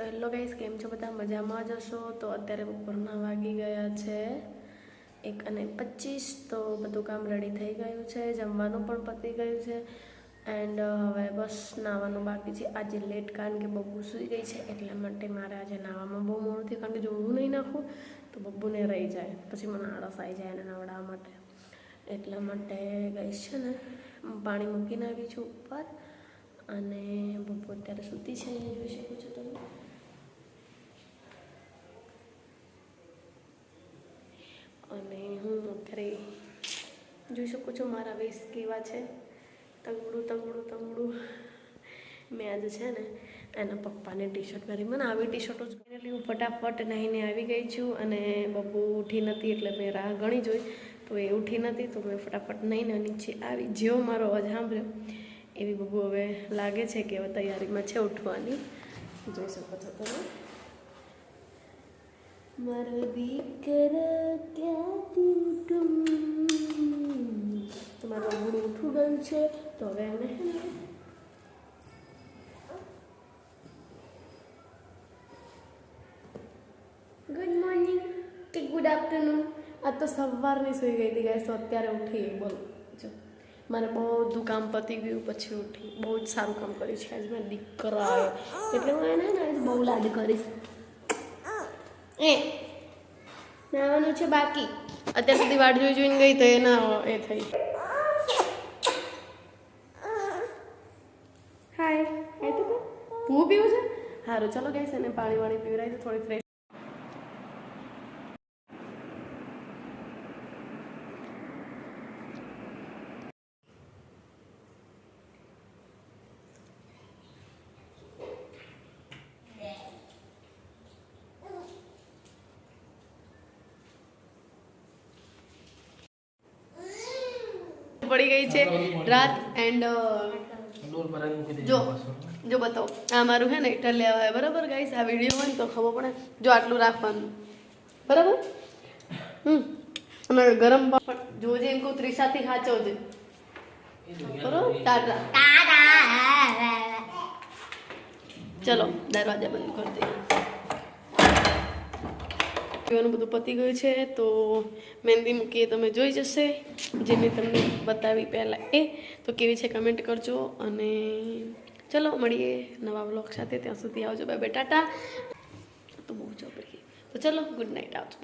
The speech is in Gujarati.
તો હેલો ગાઈસ, કેમ છો બધા? મજામાં જ હશો? તો અત્યારે બપોરના વાગી ગયા છે એક અને પચીસ, તો બધું કામ રેડી થઈ ગયું છે. જમવાનું પણ પતી ગયું છે એન્ડ હવે બસ નાહવાનું બાકી છે. આજે લેટ કારણ કે બબ્બુ સૂઈ ગઈ છે એટલા માટે મારે આજે નાહવામાં બહુ મોડું થયું કારણ કે જો હું નહીં નાખું તો બબ્બુને રહી જાય. પછી મને આળસ આવી જાય એને નવડાવવા માટે. એટલા માટે ગઈશ છે ને પાણી મૂકીને આવી છું ઉપર અને બબ્બુ અત્યારે સૂતી છે. અહીંયા જોઈ શકો છો તમે અને હું અત્યારે જોઈ શકો છો મારા વેસ કેવા છે. તગડું, તંગડું, તગડું. મેં આજે છે ને એના પપ્પાને ટી શર્ટ પહેરી મને આવી ટી શર્ટો ફાઇનલી હું ફટાફટ નાહીને આવી ગઈ છું અને બબ્બુ ઉઠી નથી એટલે મેં રાહ ગણી જોઈ. તો એ ઉઠી નથી તો મેં ફટાફટ નાહીને નીચે આવી. જેવો મારો અવાજ સાંભળ્યો, એવી બબ્બુ હવે લાગે છે કે હવે તૈયારીમાં છે ઉઠવાની. જોઈ શકો છો તમે. મારો દીકરો ક્યાંથી ઉઠું? ઉઠું ગયું છે, તો હવે ને ગુડ મોર્નિંગ કે ગુડ આફ્ટરનૂન આ તો સવારની સુઈ ગઈ હતી ગાય તો અત્યારે ઉઠી બોલો. જો. મારે બધું કામ પતી ગયું, પછી ઉઠી. બહુ જ સારું કામ કર્યું છે આજ મેં દીકરા આવ્યો એટલે હું એને આજ બહુ લાડ કરીશ. એ. નાવાનું છે બાકી. અત્યાર સુધી વાટ જોઈ જોઈને ગઈ તો એના એ થઈ હાય હાય તો હું પીવું છે સારું ચલો ગઈશ એને પાણી વાણી પીવરાય તો થોડી ફ્રેશ પડી ગઈ છે રાત એન્ડ પર આવી મૂકી દેજો જો જો બતાવો. આ મારું હે ને ઇટાલિયા આવે બરાબર ગાઈસ આ વીડિયો હોય ને તો ખબર પડે. જો આટલું રાખવાનું. બરાબર? હમ. અને ગરમ પણ જોજે એમ કહું ત્રિશાથી સાચવજે બરોબર? ટાટા. ચલો દરવાજા બંધ કરી દઈએ. પીવાનું બધું પતી ગયું છે, તો મહેંદી મૂકીએ તમે જોઈ જશે, જે મેં તમને બતાવી પહેલાં એ. તો કેવી છે કમેન્ટ કરજો, અને ચલો મળીએ નવા બ્લોગ સાથે, ત્યાં સુધી આવજો બાય બાય ટાટા. તો બહુ ચોપડી તો ચલો ગુડ નાઇટ આવજો.